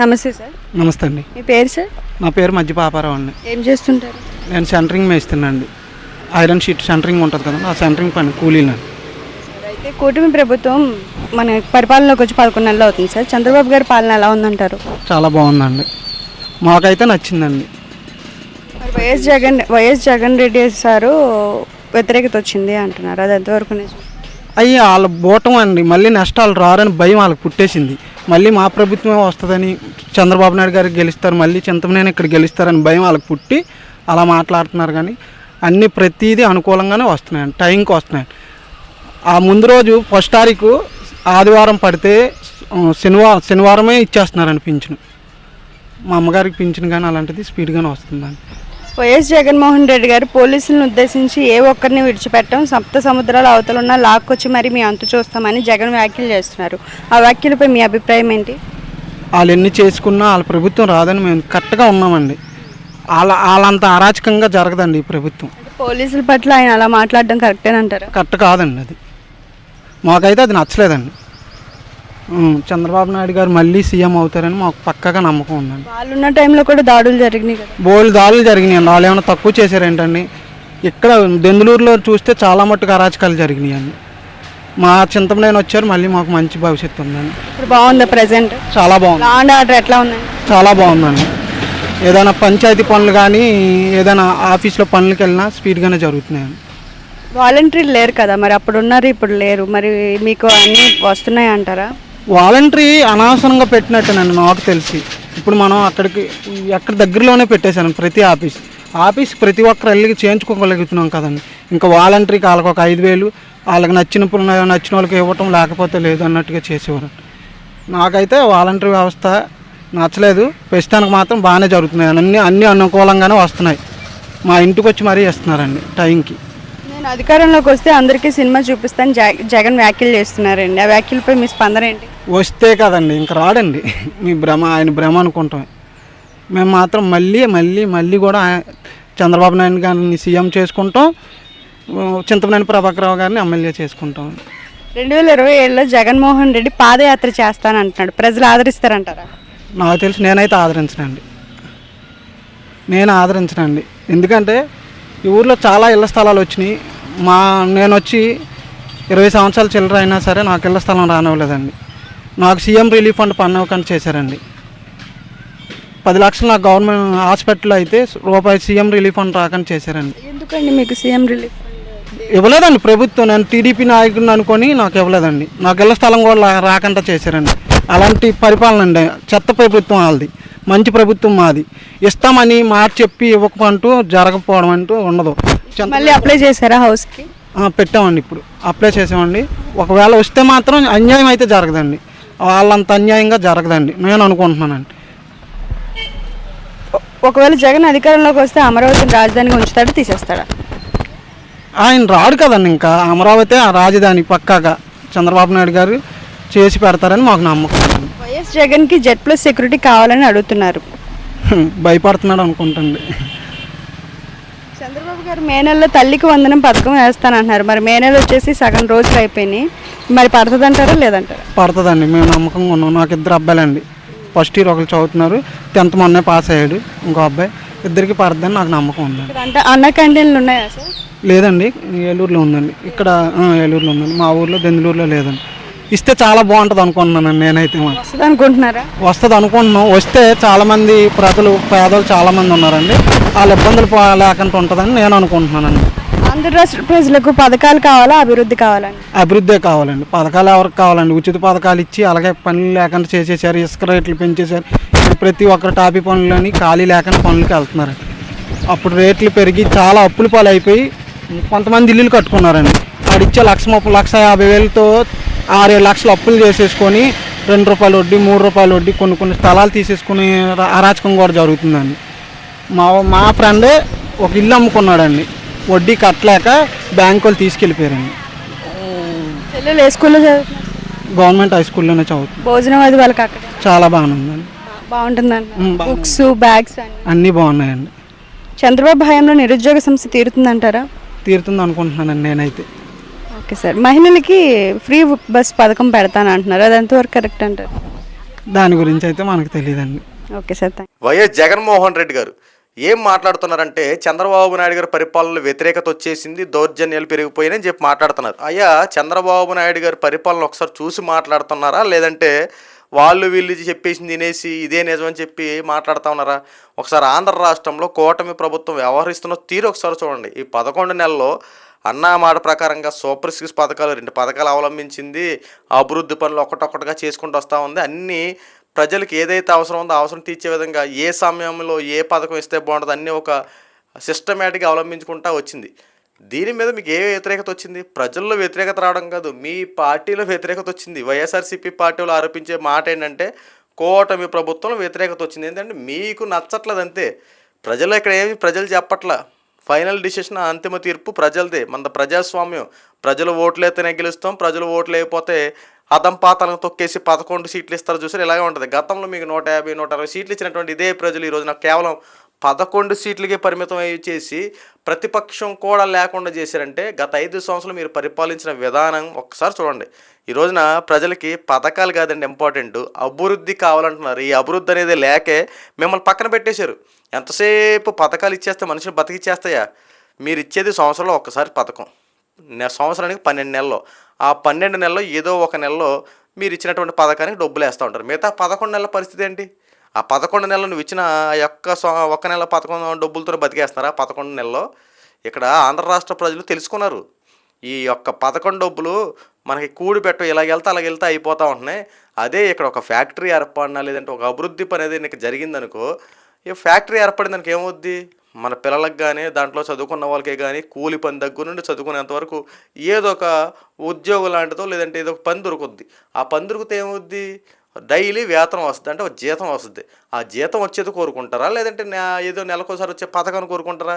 నమస్తే సార్. నమస్తే అండి. మీ పేరు సార్? నా పేరు మధ్య పాపారావు అండి. ఏం చేస్తుంటారు? నేను సెంటరింగ్ మేస్తున్నాండి ఐరన్ షీట్ సెంటరింగ్ ఉంటుంది కదా ఆ సెంటరింగ్ పని కూలీనండి సార్, అయితే కూటమి ప్రభుత్వం మన పరిపాలనలోకి వచ్చి పదకొండు నెలలు అవుతుంది సార్. చంద్రబాబు గారి పాలన ఎలా ఉందంటారు? చాలా బాగుందండి. మాకైతే నచ్చిందండి. మరి Y S Jagan Y S Jagan Reddy sir వ్యతిరేకత వచ్చింది అంటున్నారు. అది ఎంతవరకు నిజం? అయ్యి వాళ్ళ బోటం అండి. మళ్ళీ నష్టాలు రారని భయం వాళ్ళకి పుట్టేసింది. మళ్ళీ మా ప్రభుత్వమే వస్తుందని చంద్రబాబు నాయుడు గారికి గెలుస్తారు. మళ్ళీ చింతమనేని ఇక్కడ గెలుస్తారని భయం వాళ్ళకి పుట్టి అలా మాట్లాడుతున్నారు కానీ అన్ని ప్రతిదీ అనుకూలంగానే వస్తున్నాయి. టైంకి వస్తున్నాయి. ఆ ముందు రోజు ఫస్ట్ తారీఖు ఆదివారం పడితే శనివారం శనివారమే ఇచ్చేస్తున్నారని పింఛను. మా అమ్మగారికి పింఛను కానీ అలాంటిది స్పీడ్గానే వస్తుందండి. వైఎస్ జగన్మోహన్ రెడ్డి గారు పోలీసులను ఉద్దేశించి ఏ ఒక్కరిని విడిచిపెట్టడం సప్త సముద్రాల అవతల ఉన్న లాక్కొచ్చి మరి మీ అంతు చూస్తామని జగన్ వ్యాఖ్యలు చేస్తున్నారు. ఆ వ్యాఖ్యలపై మీ అభిప్రాయం ఏంటి? వాళ్ళు ఎన్ని చేసుకున్నా వాళ్ళ ప్రభుత్వం రాదని మేము కరెక్ట్గా ఉన్నామండి. వాళ్ళ వాళ్ళంత అరాచకంగా జరగదండి ఈ ప్రభుత్వం. పోలీసుల పట్ల ఆయన అలా మాట్లాడడం కరెక్టేనంటారా? కరెక్ట్ కాదండి అది. మాకైతే అది నచ్చలేదండి. చంద్రబాబు నాయుడు గారు మళ్ళీ సీఎం అవుతారని మాకు పక్కగా నమ్మకం ఉందండి. వాళ్ళు ఉన్న టైంలో కూడా దాడులు జరిగినాయి కదా. బోల్డ్ దాడులు జరిగినాయండి. వాళ్ళు ఏమైనా తక్కువ చేశారేంటండి ఇక్కడ దెందులూరులో చూస్తే చాలా మట్టుకు అరాచకాలు జరిగినాయండి. మా చింతమనేని వచ్చారు మళ్ళీ మాకు మంచి భవిష్యత్తు ఉందండి. ఇప్పుడు బాగుందా ప్రజెంట్ చాలా బాగుంది. అండ్ ఆర్డర్ ఎట్లా ఉందండి? చాలా బాగుందండి. ఏదైనా పంచాయతీ పనులు కానీ ఏదైనా ఆఫీస్లో పనులకి వెళ్ళినా స్పీడ్గానే జరుగుతున్నాయండి. వాలంటీర్లు లేరు కదా మరి? అప్పుడు ఉన్నారు ఇప్పుడు లేరు. మరి మీకు అన్నీ వస్తున్నాయి అంటారా? వాలంటరీ అనవసరంగా పెట్టినట్టేనండి నాకు తెలిసి. ఇప్పుడు మనం అక్కడికి ఎక్కడ దగ్గరలోనే పెట్టేశాను ప్రతి ఆఫీస్. ఆఫీస్ ప్రతి ఒక్కరు వెళ్ళి చేయించుకోగలుగుతున్నాం కదండి. ఇంకా వాలంటరీకి వాళ్ళకి ఒక ఐదు వేలు వాళ్ళకి నచ్చిన నచ్చిన వాళ్ళకి ఇవ్వటం లేకపోతే లేదు అన్నట్టుగా చేసేవారు. నాకైతే వాలంటరీ వ్యవస్థ నచ్చలేదు. ప్రస్తుతానికి మాత్రం బాగానే జరుగుతున్నాయి. అన్నీ అన్ని అనుకూలంగానే వస్తున్నాయి. మా ఇంటికి వచ్చి మరీ ఇస్తున్నారండి టైంకి. అధికారంలోకి వస్తే అందరికీ సినిమా చూపిస్తాను. జగ- జగన్ వ్యాఖ్యలు చేస్తున్నారండి. ఆ వ్యాఖ్యలపై మీ స్పందన ఏంటి? వస్తే కదండి ఇంక రాడండి. మీ భ్రమ ఆయన భ్రమ అనుకుంటాం. మేము మాత్రం మళ్ళీ మళ్ళీ మళ్ళీ కూడా చంద్రబాబు నాయుడు గారిని సీఎం చేసుకుంటాం. చింతమనేని ప్రభాకరరావు గారిని ఎమ్మెల్యే చేసుకుంటాం. రెండు వేల ఇరవై ఏడులో జగన్మోహన్ రెడ్డి పాదయాత్ర చేస్తానంటున్నాడు. ప్రజలు ఆదరిస్తారంటారా? నాకు తెలిసి నేనైతే ఆదరించనండి. నేను ఆదరించనండి. ఎందుకంటే ఈ ఊర్లో చాలా ఇళ్ళ స్థలాలు వచ్చినాయి. మా నేను వచ్చి ఇరవై సంవత్సరాల చిల్లర అయినా సరే నాకు ఇళ్ళ స్థలం రానివ్వలేదండి. నాకు సీఎం రిలీఫ్ ఫండ్ పన్నుకంటే చేశారండి. పది లక్షలు నాకు గవర్నమెంట్ హాస్పిటల్లో అయితే రూపాయి సీఎం రిలీఫ్ ఫండ్ రాకుండా చేశారండి. ఎందుకండి మీకు సీఎం రిలీఫ్ ఇవ్వలేదండి ప్రభుత్వం. నేను టీడీపీ నాయకుడిని అనుకొని నాకు ఇవ్వలేదండి. నాకు ఇళ్ళ స్థలం కూడా రాకుండా చేశారండి. అలాంటి పరిపాలన అండి. చెత్త ప్రభుత్వం వాళ్ళది. మంచి ప్రభుత్వం మాది. ఇస్తామని మాట చెప్పి ఇవ్వకపోంటూ జరగకపోవడం అంటూ ఉండదు. మళ్ళీ అప్లై చేశారా హౌస్కి పెట్టామండి ఇప్పుడు. అప్లై చేసామండి. ఒకవేళ వస్తే మాత్రం అన్యాయం అయితే జరగదండి. వాళ్ళంత అన్యాయంగా జరగదండి. నేను అనుకుంటున్నానండి. ఒకవేళ జగన్ అధికారంలోకి వస్తే అమరావతిని రాజధానిగా ఉంచుతాడా తీసేస్తాడా? ఆయన రాడు కదండి ఇంకా. అమరావతి ఆ రాజధాని పక్కాగా చంద్రబాబు నాయుడు గారు చేసి పెడతారని మాకు నమ్మకం. వైఎస్ జగన్కి జెడ్ ప్లస్ సెక్యూరిటీ కావాలని అడుగుతున్నారు. భయపడుతున్నాడు అనుకుంటుంది చంద్రబాబు గారు మే నెలలో తల్లికి వందనం పథకం వేస్తానంటున్నారు. మరి మే నెల వచ్చేసి సగం రోజులు అయిపోయినాయి. మరి పడుతుందంటారా లేదంటారా? పడుతుందండి. మేము నమ్మకంగా ఉన్నాం. నాకు ఇద్దరు అబ్బాయిలండి. ఫస్ట్ ఇయర్ ఒకరు చదువుతున్నారు. టెన్త్ మొన్నే పాస్ అయ్యాడు ఇంకో అబ్బాయి. ఇద్దరికి పడుతుందని నాకు నమ్మకం ఉందండి. అంటే అన్న క్యాంటీన్లు ఉన్నాయా సార్? లేదండి. ఏలూరులో ఉందండి. ఇక్కడ ఏలూరులో ఉందండి. మా ఊర్లో దెందులూరులో లేదండి. ఇస్తే చాలా బాగుంటుంది అనుకుంటున్నానండి నేనైతే. వస్తుంది అనుకుంటున్నారా? వస్తుంది అనుకుంటున్నాం వస్తే చాలామంది ప్రజలు పేదలు చాలామంది ఉన్నారండి. వాళ్ళ ఇబ్బందులు లేకుండా ఉంటుందని నేను అనుకుంటున్నానండి. ఆంధ్ర రాష్ట్ర ప్రజలకు పథకాలు కావాలా అభివృద్ధి కావాలండి అభివృద్ధే కావాలండి. పథకాలు ఎవరికి కావాలండి? ఉచిత పథకాలు ఇచ్చి అలాగే పనులు లేకుండా చేసేసారు ఇసుక రేట్లు పెంచేశారు. ఇప్పుడు ప్రతి ఒక్కరు టాపీ పనులని ఖాళీ లేకుండా పనులకి వెళ్తున్నారు. అప్పుడు రేట్లు పెరిగి చాలా అప్పుల పాలు అయిపోయి కొంతమంది ఇల్లులు కట్టుకున్నారండి. ఆడిచ్చే లక్ష ముప్పై లక్ష యాభై వేలతో ఆరేడు లక్షలు అప్పులు చేసేసుకొని రెండు రూపాయలు వడ్డీ మూడు రూపాయలు వడ్డీ కొన్ని కొన్ని స్థలాలు తీసేసుకుని అరాచకం కూడా జరుగుతుందండి. మా మా ఫ్రెండే ఒక ఇల్లు అమ్ముకున్నాడండి. వడ్డీ కట్టలేక బ్యాంకు వాళ్ళు తీసుకెళ్ళిపోయారండి. పిల్లలు ఏ స్కూల్లో గవర్నమెంట్ హై స్కూల్లోనే చదువుతుంది. భోజనం అది వాళ్ళకి అక్కడ? చాలా బాగానే ఉందండి బాగుంటుందండి. బుక్స్ బ్యాగ్స్ అన్ని? అన్నీ బాగున్నాయండి. చంద్రబాబు హయాంలో నిరుద్యోగ సమస్య తీరుతుందంటారా? తీరుతుంది అనుకుంటున్నానండి నేనైతే. Okay sir. మహిళలకి ఫ్రీ బస్ పథకం పెడతాను అంటున్నారు. అది ఎంతవరకు కరెక్ట్ అంటారు? దాని గురించి అయితే మనకు తెలియదండి okay sir thank Y S Jaganmohan Reddy గారు ఏం మాట్లాడుతున్నారంటే చంద్రబాబు నాయుడు గారి పరిపాలనలో వ్యతిరేకత వచ్చేసింది దౌర్జన్యాలు పెరిగిపోయినాయని చెప్పి మాట్లాడుతున్నారు. అయ్యా చంద్రబాబు నాయుడు గారి పరిపాలన ఒకసారి చూసి మాట్లాడుతున్నారా? లేదంటే వాళ్ళు వీళ్ళు చెప్పేసింది తినేసి ఇదే నిజమని చెప్పి మాట్లాడుతూ ఉన్నారా? ఒకసారి ఆంధ్ర రాష్ట్రంలో కూటమి ప్రభుత్వం వ్యవహరిస్తున్న తీరు ఒకసారి చూడండి. ఈ పదకొండు నెలల్లో అన్నా మాట ప్రకారంగా సూపర్ సిక్స్ పథకాలు రెండు పథకాలు అవలంబించింది. అభివృద్ధి పనులు ఒకటొక్కటిగా చేసుకుంటూ వస్తూ ఉంది. అన్నీ ప్రజలకు ఏదైతే అవసరం ఉందో అవసరం తీర్చే విధంగా ఏ సమయంలో ఏ పథకం ఇస్తే బాగుంటుంది అన్నీ ఒక సిస్టమేటిక్గా అవలంబించుకుంటా వచ్చింది. దీని మీద మీకు ఏ వ్యతిరేకత వచ్చింది? ప్రజల్లో వ్యతిరేకత రావడం కాదు మీ పార్టీలో వ్యతిరేకత వచ్చింది. వైఎస్ఆర్సీపీ పార్టీలో ఆరోపించే మాట ఏంటంటే కోటమి ప్రభుత్వంలో వ్యతిరేకత వచ్చింది. ఏంటంటే మీకు నచ్చట్లేదు అంతే ప్రజలు ఇక్కడ ఏమి ప్రజలు చెప్పట్లా. ఫైనల్ డిసిషన్ అంతిమ తీర్పు ప్రజలదే. మన ప్రజాస్వామ్యం. ప్రజలు ఓట్లు అయితేనే గెలుస్తాం ప్రజలు ఓట్లు అయిపోతే అదం పాతాలను తొక్కేసి పదకొండు సీట్లు ఇస్తారు చూసారు? ఇలాగే ఉంటుంది. గతంలో మీకు నూట యాభై నూట అరవై సీట్లు ఇచ్చినటువంటి ఇదే ప్రజలు ఈరోజు నాకు కేవలం పదకొండు సీట్లకే పరిమితం అయ్యి చేసి ప్రతిపక్షం కూడా లేకుండా చేశారంటే గత ఐదు సంవత్సరాలు మీరు పరిపాలించిన విధానం ఒక్కసారి చూడండి. ఈ రోజున ప్రజలకి పథకాలు కాదండి ఇంపార్టెంట్ అభివృద్ధి కావాలంటున్నారు. ఈ అభివృద్ధి అనేది లేకే మిమ్మల్ని పక్కన పెట్టేశారు. ఎంతసేపు పథకాలు ఇచ్చేస్తే మనిషిని బతికిచ్చేస్తాయా? మీరు ఇచ్చేది సంవత్సరంలో ఒక్కసారి పథకం. సంవత్సరానికి పన్నెండు నెలలు. ఆ పన్నెండు నెలల్లో ఏదో ఒక నెలలో మీరు ఇచ్చినటువంటి పథకానికి డబ్బులు వేస్తూ ఉంటారు. మిగతా పదకొండు నెలల పరిస్థితి ఏంటి? ఆ పదకొండు నెలలు నువ్వు ఇచ్చిన ఆ యొక్క సొ- ఒక్క నెల పదకొండు డబ్బులతో బతికేస్తున్నారా పదకొండు నెలలో? ఇక్కడ ఆంధ్ర రాష్ట్ర ప్రజలు తెలుసుకున్నారు. ఈ యొక్క పదకొండు డబ్బులు మనకి కూడి పెట్ట ఇలాగ వెళ్తే అలాగ వెళ్తే అయిపోతూ ఉంటున్నాయి. అదే ఇక్కడ ఒక ఫ్యాక్టరీ ఏర్పడినా లేదంటే ఒక అభివృద్ధి పని అనేది నీకు జరిగిందనుకో ఈ ఫ్యాక్టరీ ఏర్పడిందానికి ఏమవుద్ది? మన పిల్లలకు కానీ దాంట్లో చదువుకున్న వాళ్ళకే కానీ కూలి పని దగ్గర నుండి చదువుకునేంత వరకు ఏదో ఒక ఉద్యోగం లాంటిదో లేదంటే ఏదో ఒక పని దొరుకుద్ది. ఆ పని దొరికితే ఏమవుద్ది? డైలీ వేతనం వస్తుంది అంటే ఒక జీతం వస్తుంది. ఆ జీతం వచ్చేది కోరుకుంటారా? లేదంటే నా- ఏదో నెలకోసారి వచ్చే పథకాన్ని కోరుకుంటారా?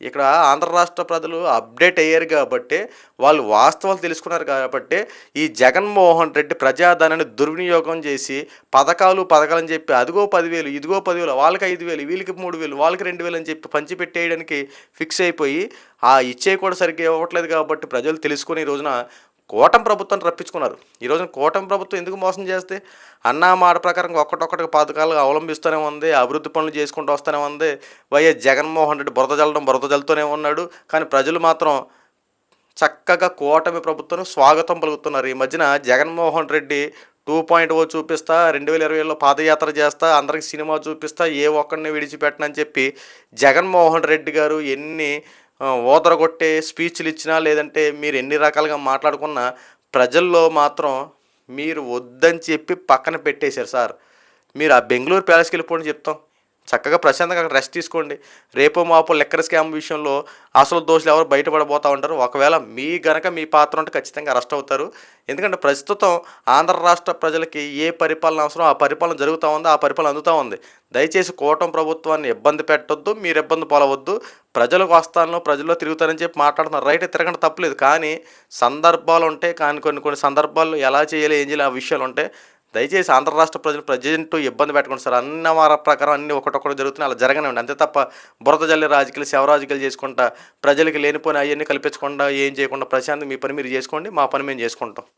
ఇక్కడ ఆంధ్ర రాష్ట్ర ప్రజలు అప్డేట్ అయ్యారు కాబట్టి వాళ్ళు వాస్తవాలు తెలుసుకున్నారు కాబట్టి ఈ జగన్మోహన్ రెడ్డి ప్రజాధనాన్ని దుర్వినియోగం చేసి పథకాలు పథకాలు అని చెప్పి అదిగో పదివేలు ఇదిగో పదివేలు వాళ్ళకి ఐదు వేలు వీళ్ళకి మూడు వేలు వాళ్ళకి రెండు వేలు అని చెప్పి పంచిపెట్టేయడానికి ఫిక్స్ అయిపోయి ఆ ఇచ్చే కూడా సరిగ్గా ఇవ్వట్లేదు కాబట్టి ప్రజలు తెలుసుకుని ఈ రోజున కూటమి ప్రభుత్వం రప్పించుకున్నారు. ఈరోజు కూటమి ప్రభుత్వం ఎందుకు మోసం చేస్తే? అన్న మాట ప్రకారం ఒక్కటొక్కటి పథకాలు అవలంబిస్తూనే ఉంది అభివృద్ధి పనులు చేసుకుంటూ వస్తూనే ఉంది. వైఎస్ జగన్మోహన్ రెడ్డి బురద జల్లడం బురద జల్లుతూనే ఉన్నాడు. కానీ ప్రజలు మాత్రం చక్కగా కూటమి ప్రభుత్వం స్వాగతం పలుకుతున్నారు. ఈ మధ్యన జగన్మోహన్ రెడ్డి టూ పాయింట్ ఓ చూపిస్తా రెండు వేల ఇరవైలో పాదయాత్ర చేస్తా అందరికి సినిమా చూపిస్తా ఏ ఒక్కడిని విడిచిపెట్టనని చెప్పి జగన్మోహన్ రెడ్డి గారు ఎన్ని ఓదరగొట్టే ఊదరగొట్టే స్పీచ్లు ఇచ్చినా లేదంటే మీరు ఎన్ని రకాలుగా మాట్లాడుకున్నా ప్రజల్లో మాత్రం మీరు వద్దని చెప్పి పక్కన పెట్టేశారు సార్. మీరు ఆ బెంగళూరు ప్యాలెస్కి వెళ్ళిపోండి చెప్తాం. చక్కగా ప్రశాంతంగా అక్కడ రెస్ట్ తీసుకోండి. రేపు మాపు లెక్కర్ స్కామ్ విషయంలో అసలు దోషులు ఎవరు బయటపడబోతూ ఉంటారు. ఒకవేళ మీ గనక మీ పాత్ర ఉంటే ఖచ్చితంగా అరెస్ట్ అవుతారు. ఎందుకంటే ప్రస్తుతం ఆంధ్ర రాష్ట్ర ప్రజలకి ఏ పరిపాలన అవసరం ఆ పరిపాలన జరుగుతూ ఉందో ఆ పరిపాలన అందుతూ ఉంది. దయచేసి కూటమి ప్రభుత్వాన్ని ఇబ్బంది పెట్టొద్దు మీరు ఇబ్బంది పోలవద్దు. ప్రజలకు వస్తాను ప్రజల్లో తిరుగుతారని చెప్పి మాట్లాడుతున్నారు రైట్ తిరగడం తప్పలేదు. కానీ సందర్భాలు ఉంటాయి కానీ కొన్ని కొన్ని సందర్భాల్లో ఎలా చేయాలి ఏం చేయాలి ఆ విషయాలు ఉంటాయి దయచేసి ఆంధ్ర రాష్ట్ర ప్రజలు ప్రజెంట్ ఇబ్బంది పెట్టకుండా సార్. అన్న వార ప్రకారం అన్ని ఒకటొకటి జరుగుతున్నాయి. అలా జరగనివ్వండి అంతే తప్ప బురద జల్లి రాజకీయాలు శవరాజకీయాలు చేసుకుంటా ప్రజలకి లేనిపోయిన అవన్నీ కల్పించకుండా ఏం చేయకుండా ప్రశాంతం మీ పని మీరు చేసుకోండి. మా పని మేము చేసుకుంటాం.